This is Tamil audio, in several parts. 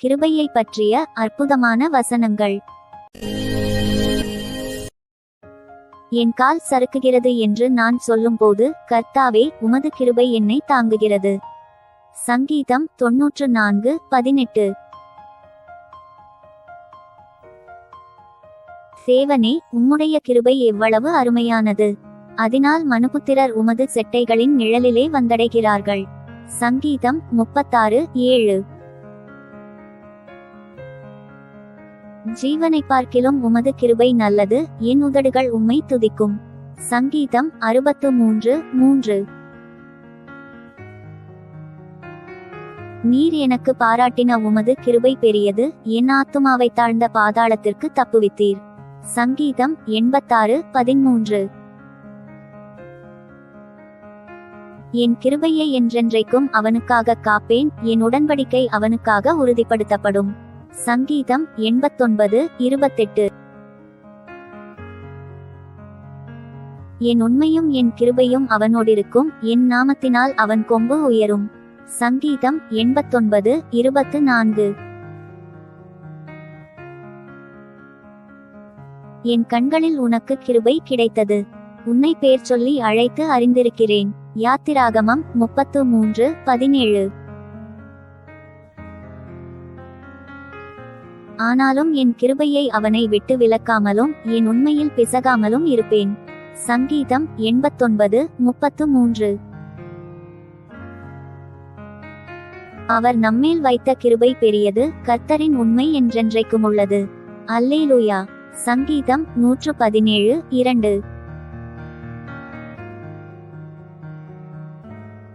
கிருபையை பற்றிய அற்புதமான வசனங்கள். என் கால் சறுக்குகிறது என்று நான் சொல்லும்போது கர்த்தாவே உமது கிருபை என்னை தாங்குகிறது. சங்கீதம் தொன்னூற்று நான்கு பதினெட்டு. தேவனே உம்முடைய கிருபை எவ்வளவு அருமையானது. அதனால் மனுபுத்திரர் உமது செட்டைகளின் நிழலிலே வந்தடைகிறார்கள். சங்கீதம் முப்பத்தாறு ஏழு. ஜீவனை பார்க்கிலும் உமது கிருபை நல்லது என் உதடுகள் உம்மை துதிக்கும். சங்கீதம் அறுபத்து மூன்று மூன்று. நீர் எனக்கு பாராட்டின உமது கிருபை பெரியது என் ஆத்துமாவை தாழ்ந்த பாதாளத்திற்கு தப்புவித்தீர். சங்கீதம் எண்பத்தாறு பதிமூன்று. என் கிருபையை என்றென்றைக்கும் அவனுக்காக காப்பேன் என் உடன்படிக்கை அவனுக்காக உறுதிப்படுத்தப்படும். சங்கீதம் எண்பத்தொன்பது இருபத்தெட்டு. என் உண்மையும் என் கிருபையும் அவனோடிருக்கும் என் நாமத்தினால் அவன் கொம்பு உயரும். சங்கீதம் எண்பத்தொன்பது இருபத்து நான்கு என் கண்களில் உனக்கு கிருபை கிடைத்தது. உன்னை பேர் சொல்லி அழைத்து அறிந்திருக்கிறேன். யாத்திராகமம் முப்பத்து மூன்று பதினேழு. ஆனாலும் என் கிருபையை அவனை விட்டு விலக்காமலும் என் உண்மையில் பிசகாமலும் இருப்பேன். சங்கீதம் எண்பத்தொன்பது முப்பத்து மூன்று. அவர் நம்மேல் வைத்த கிருபை பெரியது கர்த்தரின் உண்மை என்றென்றைக்கும் உள்ளது அல்லேலூயா. சங்கீதம் நூற்று பதினேழு இரண்டு.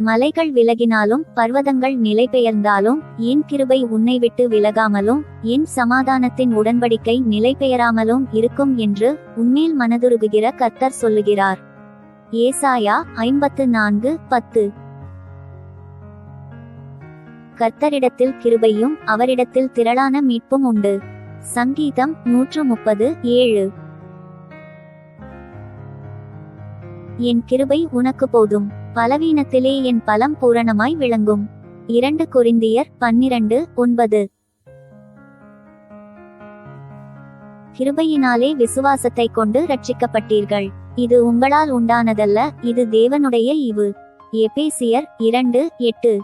மலைகள் விலகினாலும் பர்வதங்கள் நிலை பெயர்ந்தாலும் என் கிருபை உன்னை விட்டு விலகாமலும் என் சமாதானத்தின் உடன்படிக்கை நிலை பெயராமலும் இருக்கும் என்று உன்மேல் மனதுருகுகிற கர்த்தர் சொல்லுகிறார். ஏசாயா ஐம்பத்து நான்கு பத்து. கர்த்தரிடத்தில் கிருபையும் அவரிடத்தில் திரளான மீட்பும் உண்டு. சங்கீதம் நூற்று முப்பது ஏழு. என் கிருபை உனக்கு போதும். பலவீனத்திலே என் பலம் பூரணமாய் விளங்கும். இரண்டு கொரிந்தியர் பன்னிரண்டு ஒன்பது. கிருபையினாலே விசுவாசத்தை கொண்டு ரட்சிக்கப்பட்டீர்கள் இது உங்களால் உண்டானதல்ல இது தேவனுடைய இவு எபேசியர் இரண்டு எட்டு.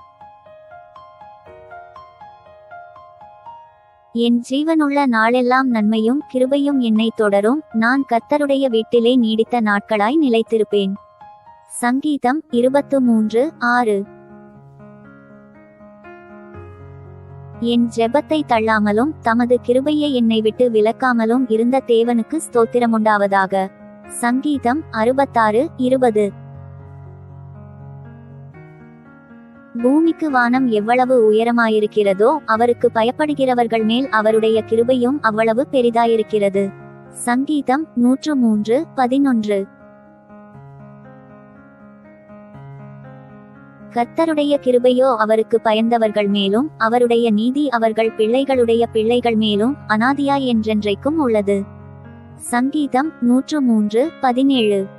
என் ஜீவனுள்ள நாளெல்லாம் நன்மையும் கிருபையும் என்னை தொடரும். நான் கர்த்தருடைய வீட்டிலே நீடித்த நாட்களாய் நிலைத்திருப்பேன். சங்கீதம் இருபத்து மூன்று ஆறு. என் ஜெபத்தை தள்ளாமலும் தமது கிருபையை என்னை விட்டு விலக்காமலும் இருந்த தேவனுக்கு ஸ்தோத்திரமுண்டாவதாக. சங்கீதம் அறுபத்தாறு இருபது. பூமிக்கு வானம் எவ்வளவு உயரமாயிருக்கிறதோ அவருக்கு பயப்படுகிறவர்கள் மேல் அவருடைய கிருபையும் அவ்வளவு பெரிதாயிருக்கிறது. சங்கீதம் நூற்று மூன்று பதினொன்று. கர்த்தருடைய கிருபையோ அவருக்கு பயந்தவர்கள் மேலும் அவருடைய நீதி அவர்கள் பிள்ளைகளுடைய பிள்ளைகள் மேலும் அனாதியாய் என்றென்றைக்கும் உள்ளது. சங்கீதம் நூற்று மூன்று பதினேழு.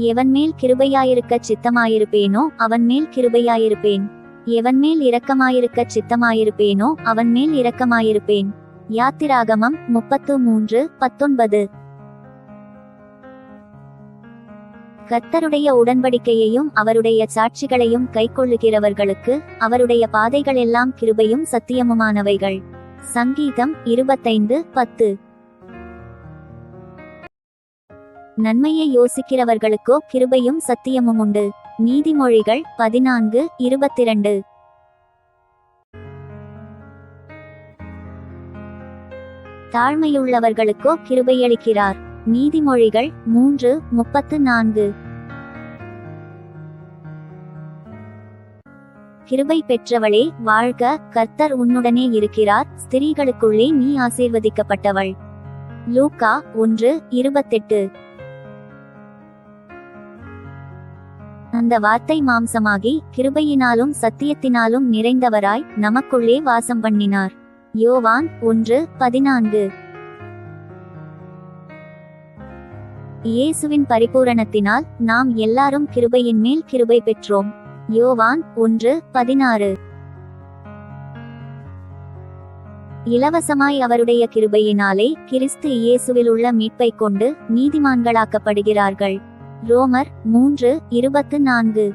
எவன் மேல் கிருபையாயிருக்க சித்தமாயிருப்பேனோ அவன் மேல் கிருபையாயிருப்பேன். எவன் மேல் இரக்கமாயிருக்க சித்தமாயிருப்பேனோ அவன் மேல் இரக்கமாயிருப்பேன். யாத்திராகமம் முப்பத்து மூன்று பத்தொன்பது. கர்த்தருடைய உடன்படிக்கையையும் அவருடைய சாட்சிகளையும் கைக்கொள்ளுகிறவர்களுக்கு அவருடைய பாதைகள் எல்லாம் கிருபையும் சத்தியமுமானவைகள். சங்கீதம் இருபத்தைந்து பத்து. நன்மையை யோசிக்கிறவர்களுக்கோ கிருபையும் சத்தியமும் உண்டு. நீதிமொழிகள் பதினான்கு இருபத்திரண்டு. தாழ்மையுள்ளவர்களுக்கோ கிருபையளிக்கிறார். நீதிமொழிகள் மூன்று முப்பத்து நான்கு. கிருபை பெற்றவளே வாழ்க கர்த்தர் உன்னுடனே இருக்கிறார் ஸ்திரீகளுக்குள்ளே நீ ஆசீர்வதிக்கப்பட்டவள். லூக்கா ஒன்று இருபத்தெட்டு. அந்த வார்த்தை மாம்சமாகி கிருபையினாலும் சத்தியத்தினாலும் நிறைந்தவராய் நமக்குள்ளே வாசம் பண்ணினார். யோவான் ஒன்று பதினான்கு. இயேசுவின் பரிபூரணத்தினால் நாம் எல்லாரும் கிருபையின் மேல் கிருபை பெற்றோம். யோவான் ஒன்று பதினாறு. இலவசமாய் அவருடைய கிருபையினாலே கிறிஸ்து இயேசுவில் உள்ள மீட்பைக் கொண்டு நீதிமான்களாக்கப்படுகிறார்கள். ரோமர் மூன்று இருபத்து நான்கு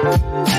Thank you.